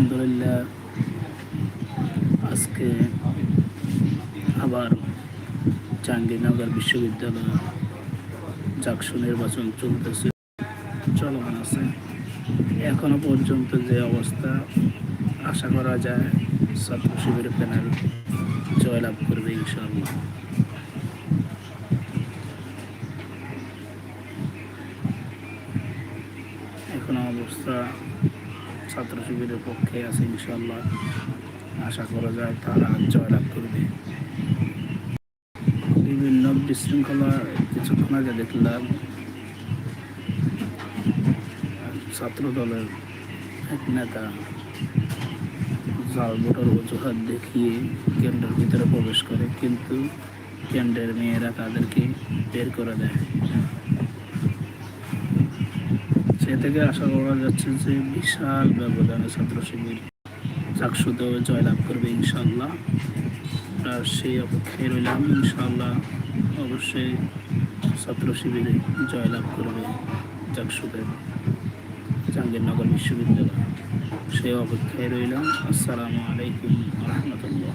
আলহামদুলিল্লাহ, আজকে আবার জাহাঙ্গীরনগর বিশ্ববিদ্যালয় চাকসু নির্বাচন চলতেছে। চলমান আছে। এখনও পর্যন্ত যে অবস্থা, আশা করা যায় ছাত্র শিবির প্যানেল জয়লাভ করবে ইনশাআল্লাহ। এখনও অবস্থা ছাত্র শিবিরের পক্ষে আছে ইনশাল্লাহ আশা করা যায় তারা জয়লাভ করবে। বিভিন্ন বিশৃঙ্খলা কিছুক্ষণ আগে দেখলাম ছাত্র দলের এক নেতা জাল ভোটার অজুহাত দেখিয়ে কেন্দ্রের ভিতরে প্রবেশ করে, কিন্তু কেন্দ্রের মেয়েরা তাদেরকে বের করে দেয়। সে থেকে আশা করা যাচ্ছে যে বিশাল ব্যবধানে ছাত্র শিবির চাকসুতে জয়লাভ করবে ইনশাল্লাহ আর সেই অপেক্ষায় রইলাম ইনশাল্লাহ অবশ্যই ছাত্র শিবিরে জয়লাভ করবে চাকসুতে জাহাঙ্গীরনগর বিশ্ববিদ্যালয়। সেই অপেক্ষায় রইলাম। আসসালামু আলাইকুম রহমতুল্লাহ।